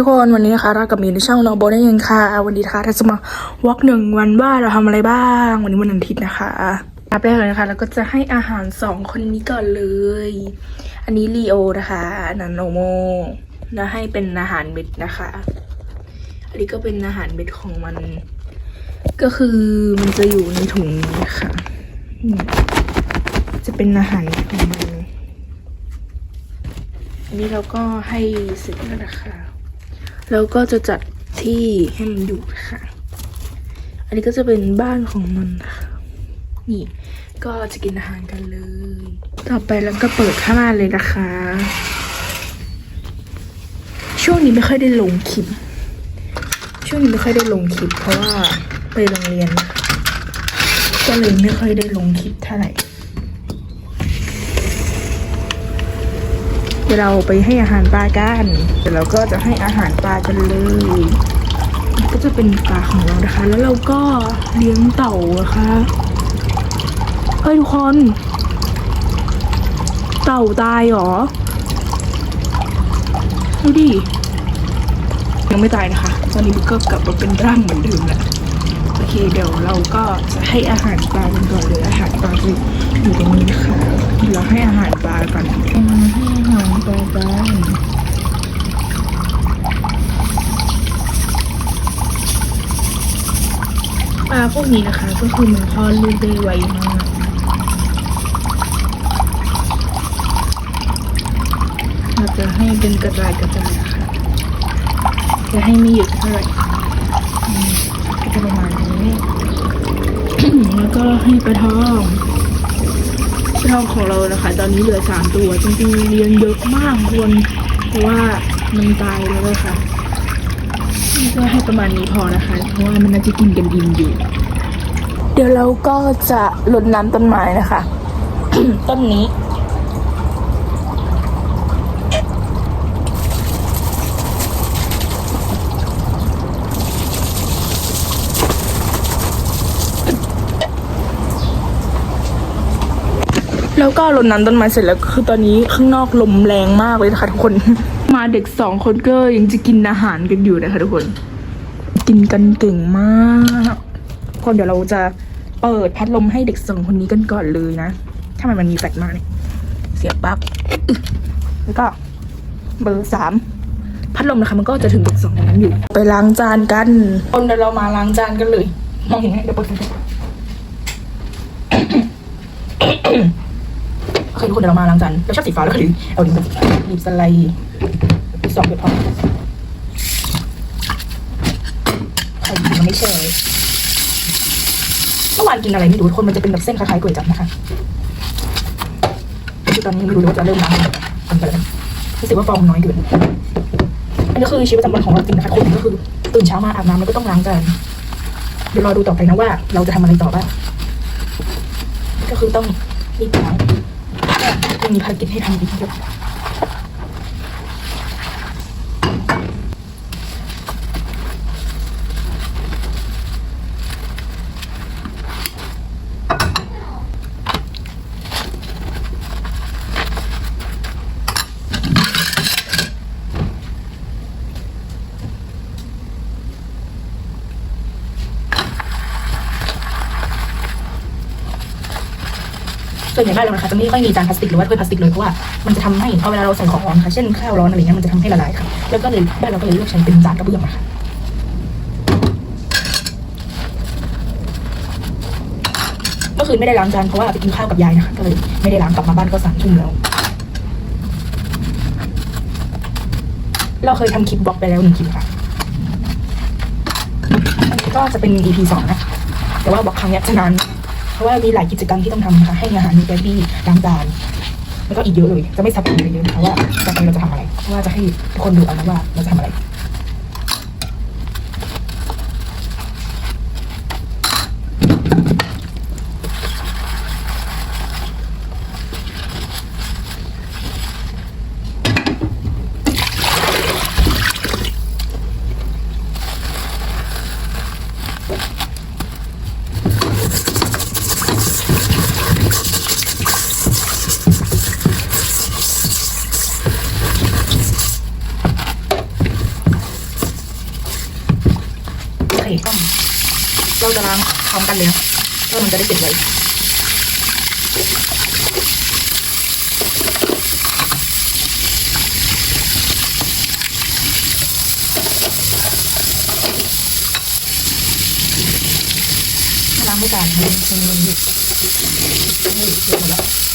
ทุกคนวันนี้นะคะเรากับมีในช่องน้องโบนั่นเองค่ะ วันนี้นะคะเราจะมาวอล์กหนึ่งวันว่าเราทำอะไรบ้าง วันนี้วันอาทิตย์นะคะอัปแรกเลยนะคะเราก็จะให้อาหารสองคนนี้ก่อนเลย อันนี้ลีโอนะคะนันโนโมแล้วให้เป็นอาหารเม็ดนะคะ อันนี้ก็เป็นอาหารเม็ดของมัน ก็คือมันจะอยู่ในถุงนี้นะคะจะเป็นอาหารของมันอันนี้เราก็ให้เสร็จแล้วนะคะ แล้วก็จะจัดที่ให้มันอยู่ค่ะ อันนี้ก็จะเป็นบ้านของมันค่ะนี่ก็จะกินอาหารกันเลย ต่อไปแล้วก็เปิดข้างน้าเลยนะคะ ช่วงนี้ไม่ค่อยได้ลงคลิป ช่วงนี้ไม่ค่อยได้ลงคลิป เพราะว่าไปโรงเรียน ก็เลยไม่ค่อยได้ลงคลิปเท่าไหร่ เดี๋ยวเราไปให้อาหารปลากันเดี๋ยวเราก็จะให้อาหารปลากันเลยก็จะเป็นปลาของเรานะคะ แล้วเราก็เลี้ยงเต่านะคะเฮ้ยทุกคน เต่าตายเหรอดูดิยังไม่ตายนะคะ ตอนนี้มันก็กลับมาเป็นร่างเหมือนเดิมแล้ว โอเคเดี๋ยวเราก็จะให้อาหารปลากันก่อนเลยอาหารปลาจะอยู่ตรงนี้ค่ะเดี๋ยวเราให้อาหารปลาก่อนมาให้อาหารปลากันปลาพวกนี้นะคะ ก็คือมันคลอดลูกได้ไวมากเราจะให้เป็นกระจายกระจายค่ะจะให้ไม่เยอะเท่าไหร่ จะประมาณนี้ แล้วก็ให้ปลาทองปลาทองของเรานะคะ ตอนนี้เหลือสามตัวจริงๆเลี้ยงเยอะมากควรเพราะว่ามันตายแล้วอะค่ะนี่ก็ให้ประมาณนี้พอนะคะ เพราะว่ามันน่าจะกินกันอิ่มอยู่ เดี๋ยวเราก็จะรดน้ำต้นไม้นะคะ ต้นนี้ แล้วก็รดน้ำต้นไม้เสร็จแล้วคือตอนนี้ข้างนอกลมแรงมากเลยนะคะทุกคน มาเด็กสองคนก็ยังจะกินอาหารกันอยู่นะคะทุกคน กินกันเก่งมากคนเดี๋ยวเราจะเปิดพัดลมให้เด็กสองคนนี้กันก่อนเลยนะถ้ามันมันมีแฟลชมาเนี่ยเสียบปลั๊กแล้วก็เบอร์สามพัดลมนะคะมันก็จะถึงเด็กสองคนนั้นอยู่ ไปล้างจานกันคนเดี๋ยวเรามาล้างจานกันเลยมองเห็นไหมเดี๋ยวเปิดไฟโอ เคทุกคนเดี๋ยวเรามาล้างจานเราชอบสีฟ้าแล้วก็เลยเอาดินหยิบสไลด์อีกสองเดี๋ยวพอใครมันไม่เชื่อเลยเมื่อวานกินอะไรไม่รู้ทุกคนมันจะเป็นแบบเส้นคล้ายๆก๋วยจั๊บนะคะคือตอนนี้ไม่รู้เลยว่าจะเริ่มล้างกันไปแล้วรู้สึกว่าฟองน้อยเกินอันนี้คือชีวิตประจำวันของเราจริงนะคะคนก็คือตื่นเช้ามาอาบน้ำแล้วก็ต้องล้างจานเดี๋ยวรอดูต่อไปนะว่า เราจะทำอะไรต่อบ้างก็คือต้องรีบล้าง ยังมีภารกิจให้ทำอีกเยอะ ส่วนใหญ่บ้านเรานะคะจะไม่ค่อยมีจานพลาสติกหรือว่าถ้วยพลาสติกเลยเพราะว่ามันจะทำให้พอเวลาเราใส่ของร้อนค่ะเช่นข้าวร้อนอะไรเงี้ยมันจะทำให้ละลายค่ะ แล้วก็เลยบ้านเราก็เลยเลือกใช้เป็นจานกระเบื้องค่ะเมื่อคืนไม่ได้ล้างจานเพราะว่าไปกินข้าวกับยายนะคะก็เลยไม่ได้ล้างกลับมาบ้านก็สามทุ่มแล้วเราเคยทำคลิปบล็อกไปแล้วหนึ่งคลิปค่ะอันนี้ก็จะเป็น EP สองนะคะแต่ว่าบล็อกครั้งนี้จะนาน เพราะว่ามีหลายกิจกรรมที่ต้องทำนะคะ ให้อาหารมีแบบี้ล้างจานแล้วก็อีกเยอะเลย จะไม่ซับซ้อนเยอะนะคะว่าต่อไปเราจะทำอะไรเพราะว่าจะให้ทุกคนดูเอานะว่าเราจะทำอะไร เอกต้มเราจะล้างพร้อมกันเลยนะเพื่อมันจะได้เก็บไว้ล้างไม่กันมันมันมันนี่นี่เก็บหมดแล้ว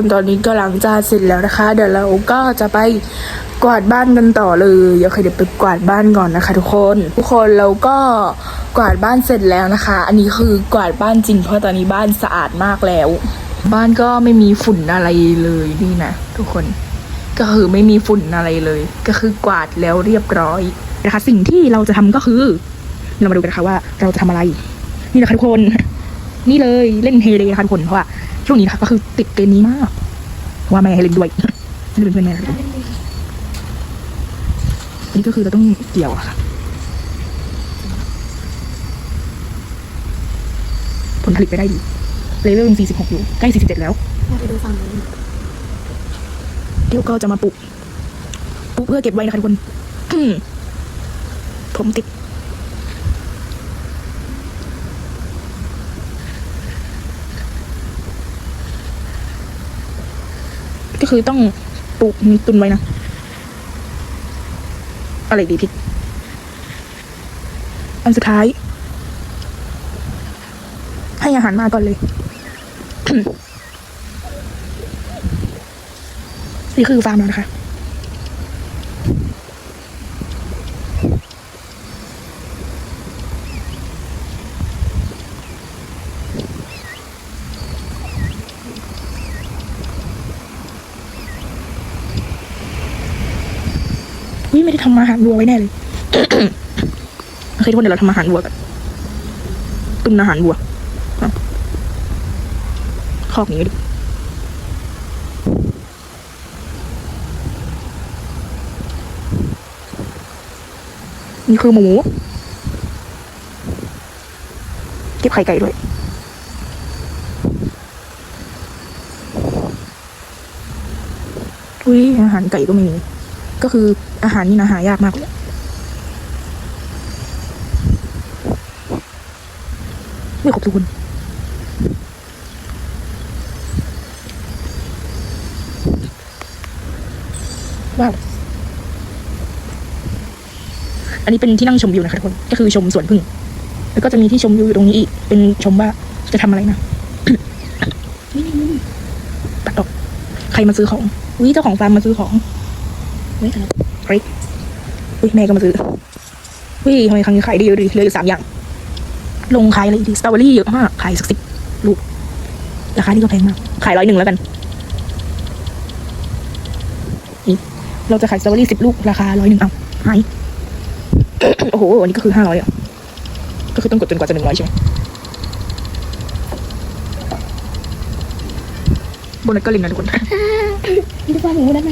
นตอนนี้ก็ล้างจานเสร็จแล้วนะคะ เดี๋ยวเราก็จะไปกวาดบ้านกันต่อเลยโอเคเดี๋ยวไปกวาดบ้านก่อนนะคะ ทุกคน ทุกคนเราก็กวาดบ้านเสร็จแล้วนะคะ อันนี้คือกวาดบ้านจริงเพราะตอนนี้บ้านสะอาดมากแล้ว บ้านก็ไม่มีฝุ่นอะไรเลยนี่นะทุกคนก็คือไม่มีฝุ่นอะไรเลย ก็คือกวาดแล้วเรียบร้อยนะคะ สิ่งที่เราจะทำก็คือ เรามาดูกันนะคะว่าเราจะทำอะไร นี่นะคะทุกคน นี่เลยเล่นเฮเลนะคะทุกคนเพราะว่า ช่วงนี้นะคะก็คือติดเกมนี้มาก ว่าแม่ให้เล่นด้วยนี่เป็นเพื่อนแม่อันนี้ก็คือเราต้องเกี่ยวอะค่ะ ผลผลิตไปได้ดีเลยเริ่ม46 อยู่ ใกล้ 47 แล้วไปดูฝั่งนู้นเดี๋ยวก็จะมาปลูกปลูกเพื่อเก็บไว้นะคะทุกคนผมติด ก็คือต้องปลูกตุนไว้นะ อะไรดีพริกอันสุดท้าย ให้อาหารมาก่อนเลย นี่คือฟาร์มแล้วนะคะ วิไม่ได้ทำอาหารวัวไว้แน่เลยโอเคทุกคนเดี๋ยวเราทำอาหารวัวกันตุนอาหารวัวคอกนี้ดินี่คือหมูเก็บไข่ไก่ด้วยอุ้ยอาหารไก่ก็ไม่มี ก็คืออาหารนี่นะหายากมากเลยไม่ครบทุกคนว้าวอันนี้เป็นที่นั่งชมวิวนะคะทุกคน ก็คือชมสวนพึ่ง แล้วก็จะมีที่ชมวิวอยู่ตรงนี้อีก เป็นชมว่าจะทำอะไรนะตัดออก ใครมาซื้อของวิเจ้าของฟาร์มมาซื้อของ เฮ้ยอะไรเฮ้ยอุ้ยแม่ก็มาซื้อวิทำไมครั้งนี้ขายดีเยดีเหลยอยู่สามอย่าง ลงขายอะไรดีสตรอเบอรี่เยอะมากขายสักสิบลูกราคานี่ก็แพงมาก ขายร้อยหนึ่งแล้วกันนี่เราจะขายสตรอเบอรี่สิบลูกราคาร้อยหนึ่งเอาหายโอ้โหอันนี้ก็คือห้าร้อยอะก็คือต้องกดจนกว่าจะหนึ่งร้อยใช่ไหมโบนัสก็ลิงนะทุกคนนี่ดูฝั่งนู้นได้ไหม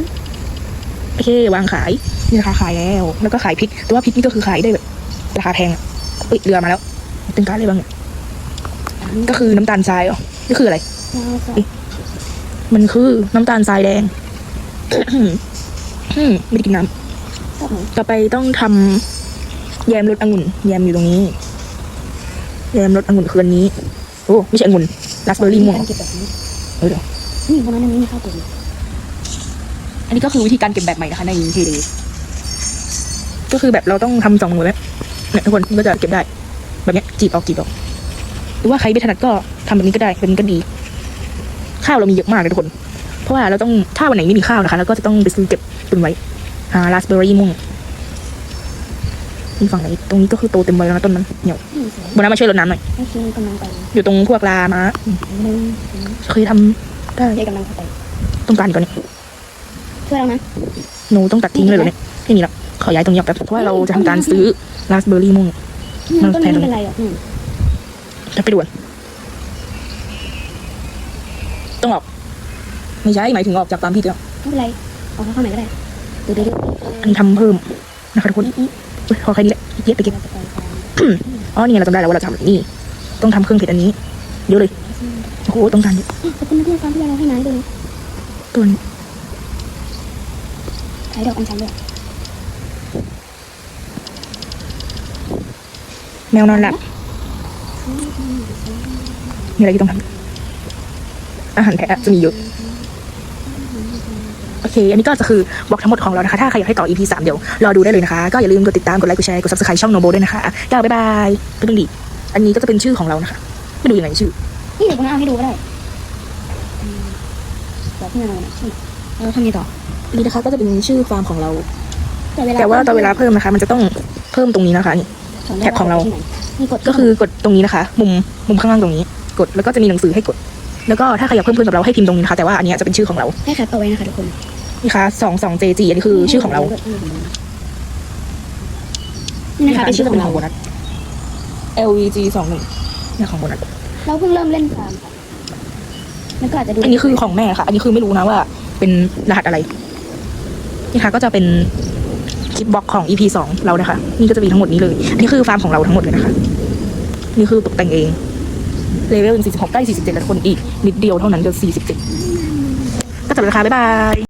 โอเควางขายนี่ราคาขายแล้ว แล้วก็ขายพริก แต่ว่าพริกนี่ก็คือขายได้แบบ ราคาแพงอะเอ้ยเรือมาแล้วเป็นการดอะไรบ้างเนี่ยก็คือน้ำตาลทรายเหรอนี่คืออะไรเราสองมันคือน้ำตาลทรายแดงอืมไม่ได้กินน้สองำต่อไปต้องทำแยมรสองุ่น แยมอยู่ตรงนี้ แยมรสองุ่นคืออันนี้ โอ้ไม่ใช่องุ่น ราสเบอร์รี่ม่วงเก็บแบบนี้เออเดี๋ยวนี่ประมาณนั้นนี้มีข้าวตุ๋น อันนี้ก็คือวิธีการเก็บแบบใหม่นะคะในเฮเดก็คือแบบเราต้องทำสองมือแบบเนี่ยทุกคนมันก็จะเก็บได้ แบบเนี้ยจีบออกจีบออก หรือว่าใครไม่ถนัดก็ทำแบบนี้ก็ได้แบบนี้ก็ดี ข้าวเรามีเยอะมากเลยทุกคน เพราะว่าเราต้องถ้าวันไหนไม่มีข้าวนะคะเราก็จะต้องไปซื้อเก็บตุนไว้อ่าราสเบอร์รี่ม่วงมีฝั่งไหนตรงนี้ก็คือโตเต็มใบแล้วนะต้นมันเหี่ยวนี่สวยบนนั้นมาช่วยรดน้ำหน่อยไม่คิดกำลังไปอยู่ตรงพวกลามาหนึ่งเคยทำได้เดี๋ยวกำลังเข้าไปต้องการอีกก่อนนี่ ช่วยเรานะหนูต้องตัดทิ้งเลยเหรอเนี่ยไม่มีหรอกขอย้ายตรงนี้ออกแป๊บเพราะว่าเราจะทำการซื้อราสเบอร์รี่ม่วงมันต้นแพนี้งไม่เป็นไรหรอกอืมจะไปด่วนต้องออกไม่ใช่หมายถึงออกจากตามพี่แล้วไม่เป็นไรเอาเข้าไหนก็ได้ดูดูดูอันนี้ทำเพิ่มนะคะทุกคนอุ๊ยพอแค่นี้แหละเย็บไปเก็บเราจะไปกันอ๋อนี่ไงเราจำได้แล้วว่าเราจะทำแบบนี้ต้องทำเครื่องเผ็ดอันนี้เดี๋ยวเลยโอ้โหต้องการเยอะขอบคุณนะที่ฟังที่เราให้นายดูตัวนี้ใช้ดอกอัญชันด้วยแมวนอนหลับมีอะไรที่ต้องทำอาหารแพะจะมีเยอะโอเค อันนี้ก็จะคือบล็อกทั้งหมดของเรานะคะ ถ้าใครอยากให้ต่อ EP สามเดี๋ยวรอดูได้เลยนะคะ ก็อย่าลืมกดติดตาม กดไลค์ กดแชร์ กด subscribe ช่องโนโบด้วยนะคะก็บ๊ายบายเพิ่งดีอันนี้ก็จะเป็นชื่อของเรานะคะ ไม่ดูยังไงชื่อ นี่เดี๋ยวคุณเอาให้ดูก็ได้เดี๋ยวพี่นาโนนะเราทำยังไงต่ออั นนี้นะคะ ก็จะเป็นชื่อฟาร์มของเราแต่เวลาแต่ว่าตอนเวลาเพิ่มนะคะ มันจะต้องเพิ่มตรงนี้นะคะนี่แท็กของเรานี่กดก็คือกดตรงนี้นะคะ มุมมุมข้างล่างตรงนี้ กดแล้วก็จะมีหนังสือให้กด แล้วก็ถ้าใครอยากเพิ่มเพื่อนกับเราให้พิมพ์ตรงนี้นะคะ แต่ว่าอันเนี้ยจะเป็นชื่อของเราให้แคปเอาไว้นะคะทุกคนนี่ค่ะสองสอง JG อันนี้คือชื่อของเรานี่นะคะเป็นชื่อของเราโบนัส LVG สองหนึ่งนี่ของโบนัสเราเพิ่งเริ่มเล่นฟาร์มค่ะมันก็อาจจะดูอันนี้คือของแม่ค่ะ อันนี้คือไม่รู้นะว่า เป็นรหัสอะไร นี่ค่ะก็จะเป็นคลิปบล็อกของ EP สองเรานะคะ นี่ก็จะมีทั้งหมดนี้เลย อันนี้คือฟาร์มของเราทั้งหมดเลยนะคะ นี่คือตกแต่งเอง เลเวล46ใกล้47แล้วคนอีก นิดเดียวเท่านั้นจะ47ก็จบราคาบ๊ายบาย